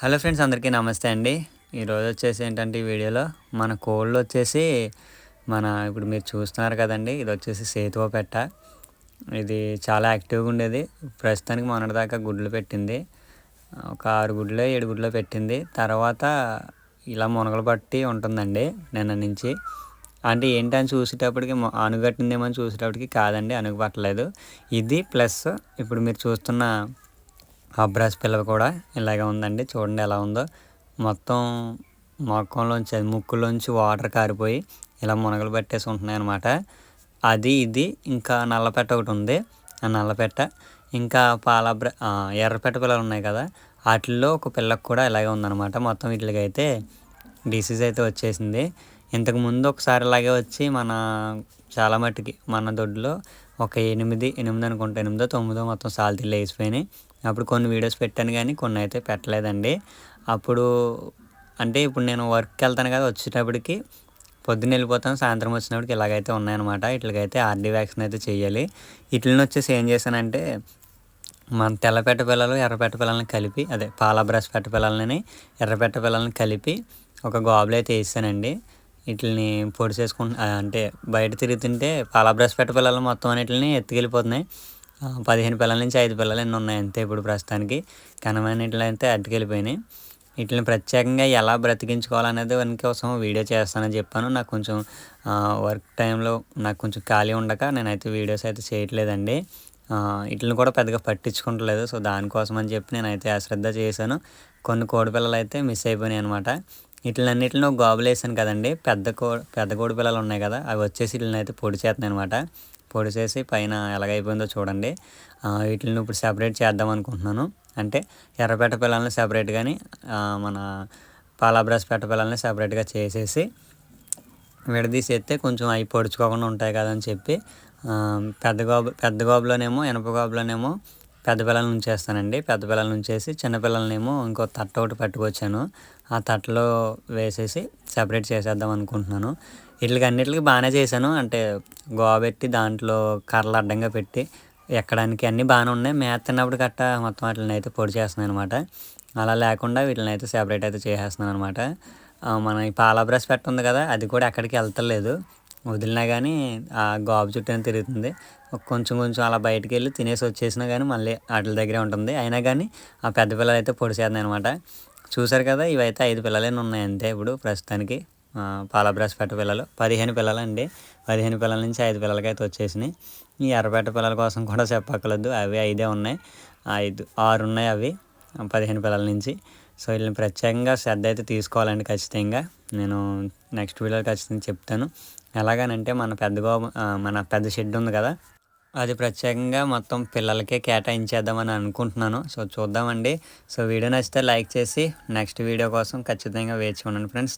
Hello friends అందరికీ నమస్తే అండి. ఈరోజు వచ్చేసి ఏంటంటే ఈ వీడియోలో మన కోళ్ళు వచ్చేసి మన ఇప్పుడు మీరు చూస్తున్నారు కదండి ఇది వచ్చేసి సేతువ పెట్ట. ఇది చాలా యాక్టివ్గా ఉండేది. ప్రస్తుతానికి మొన్నటిదాకా గుడ్లు పెట్టింది. ఒక ఆరు గుడ్లు ఏడు గుడ్లు పెట్టింది. తర్వాత ఇలా మునగలు పట్టి ఉంటుందండి నిన్న నుంచి. అంటే ఏంటని చూసేటప్పటికి అనుగట్టిందేమో అని చూసేటప్పటికి కాదండి అనుగు పట్టలేదు. ఇది ప్లస్ ఇప్పుడు మీరు చూస్తున్న అబ్రాస్ పిల్ల కూడా ఇలాగే ఉందండి. చూడండి ఎలా ఉందో. మొత్తం మొక్కలోంచి ముక్కులోంచి వాటర్ కారిపోయి ఇలా మునగలు పట్టేసి ఉంటున్నాయి అనమాట అది ఇది ఇంకా నల్లపెట్ట ఒకటి ఉంది. ఆ నల్లపెట్ట. ఇంకా పాలబ్ర ఎర్రపెట్ట పిల్లలు ఉన్నాయి కదా. వాటిల్లో ఒక పిల్లకు కూడా ఇలాగే ఉందన్నమాట. మొత్తం వీటికి అయితే డిసీజ్ అయితే వచ్చేసింది. ఇంతకుముందు ఒకసారి ఇలాగే వచ్చి మన చాలా మట్టుకి మన దొడ్లో ఒక ఎనిమిది ఎనిమిది అనుకుంటా ఎనిమిదో తొమ్మిదో మొత్తం సాల్తీలు వేసిపోయినాయి అప్పుడు కొన్ని వీడియోస్ పెట్టాను కానీ కొన్ని అయితే పెట్టలేదండి. అప్పుడు అంటే ఇప్పుడు నేను వర్క్కి వెళ్తాను కదా వచ్చేటప్పటికి పొద్దున్న వెళ్ళిపోతాను సాయంత్రం వచ్చినప్పటికి ఇలాగైతే ఉన్నాయన్నమాట. ఇట్లకైతే ఆర్డీ వ్యాక్సిన్ అయితే చేయాలి. వీటిని వచ్చేసి ఏం చేశానంటే మన తెల్లపెట్ట పిల్లలు ఎర్రపెట్ట పిల్లల్ని కలిపి అదే పాల బ్రష్ పెట్ట పిల్లలని ఎర్రపెట్ట పిల్లల్ని కలిపి ఒక గోబులు అయితే వేసానండి. వీటిని పొడి చేసుకుంటు అంటే బయట తిరుగుతుంటే పాల బ్రష్ పెట్ట పిల్లలు మొత్తం అన్నిటిని ఎత్తుకెళ్ళిపోతున్నాయి. పదిహేను పిల్లల నుంచి ఐదు పిల్లలు ఎన్ని ఉన్నాయి అంతే ఇప్పుడు ప్రస్తుతానికి. కనమైన ఇట్లా అయితే అడ్డుకెళ్ళిపోయినాయి. వీటిని ప్రత్యేకంగా ఎలా బ్రతికించుకోవాలనేది దాని కోసం వీడియో చేస్తానని చెప్పాను. నాకు కొంచెం వర్క్ టైంలో నాకు కొంచెం ఖాళీ ఉండక నేనైతే వీడియోస్ అయితే చేయట్లేదండి. వీటిని కూడా పెద్దగా పట్టించుకుంటలేదు. సో దానికోసం అని చెప్పి నేనైతే అశ్రద్ధ చేశాను. కొన్ని కోడి పిల్లలు అయితే మిస్ అయిపోయినాయి అనమాట వీటిలన్నిటిని ఒక గోబులు వేసాను కదండి. పెద్ద కో పెద్ద కోడి పిల్లలు ఉన్నాయి కదా అవి వచ్చేసి వీటిని అయితే పొడి చేస్తున్నాయి అనమాట పొడి చేసి పైన ఎలాగైపోయిందో చూడండి. వీటిని ఇప్పుడు సెపరేట్ చేద్దాం అనుకుంటున్నాను. అంటే ఎర్రపేట పిల్లల్ని సెపరేట్ కానీ మన పాలాబ్రస్ పెట్ట పిల్లల్ని సెపరేట్గా చేసేసి విడదీసేస్తే కొంచెం అవి పొడుచుకోకుండా ఉంటాయి కదని చెప్పి పెద్ద గోబు పెద్ద గోబులోనేమో ఇనప గోబులోనేమో పెద్ద పిల్లల ఉంచేస్తానండి. పెద్ద పిల్లల నుంచేసి చిన్నపిల్లలనేమో ఇంకో తట్ట ఒకటి పట్టుకొచ్చాను. ఆ తట్టలో వేసేసి సెపరేట్ చేసేద్దాం అనుకుంటున్నాను. వీటికి అన్నిటికి బాగానే చేశాను. అంటే గోబెట్టి దాంట్లో కర్రలు అడ్డంగా పెట్టి ఎక్కడానికి అన్నీ బాగానే ఉన్నాయి. మేత తిన్నప్పుడు గట్ట మొత్తం వాటిని అయితే పొడి చేస్తున్నాను అనమాట అలా లేకుండా వీటిని అయితే సెపరేట్ అయితే చేసేస్తున్నాను అనమాట మన ఈ పాల బ్రష్ పెట్ట ఉంది కదా అది కూడా ఎక్కడికి వెళ్తలేదు. వదిలినా కానీ ఆ గోబు చుట్టూ తిరుగుతుంది. కొంచెం కొంచెం అలా బయటకు వెళ్ళి తినేసి వచ్చేసినా కానీ మళ్ళీ వాటి దగ్గరే ఉంటుంది. అయినా కానీ ఆ పెద్ద పిల్లలు అయితే పొడి అనమాట చూసారు కదా ఇవైతే ఐదు పిల్లలే ఉన్నాయి అంతే ఇప్పుడు ప్రస్తుతానికి. పాలబ్రాసపేట పిల్లలు పదిహేను పిల్లలు అండి పదిహేను పిల్లల నుంచి ఐదు పిల్లలకి అయితే వచ్చేసినాయి. ఈ ఎర్రపేట పిల్లల కోసం కూడా చెప్పక్కర్లేదు అవి ఐదే ఉన్నాయి. ఐదు ఆరు ఉన్నాయి అవి పదిహేను పిల్లల నుంచి. సో వీళ్ళని ప్రత్యేకంగా శ్రద్ధ అయితే తీసుకోవాలండి ఖచ్చితంగా. నేను నెక్స్ట్ వీడియో ఖచ్చితంగా చెప్తాను. ఎలాగనంటే మన పెద్ద మన పెద్ద షెడ్ ఉంది కదా అది ప్రత్యేకంగా మొత్తం పిల్లలకే కేటాయించేద్దామని అనుకుంటున్నాను. సో చూద్దామండి. సో వీడియో నచ్చితే లైక్ చేసి నెక్స్ట్ వీడియో కోసం ఖచ్చితంగా వేచి ఉండండి ఫ్రెండ్స్.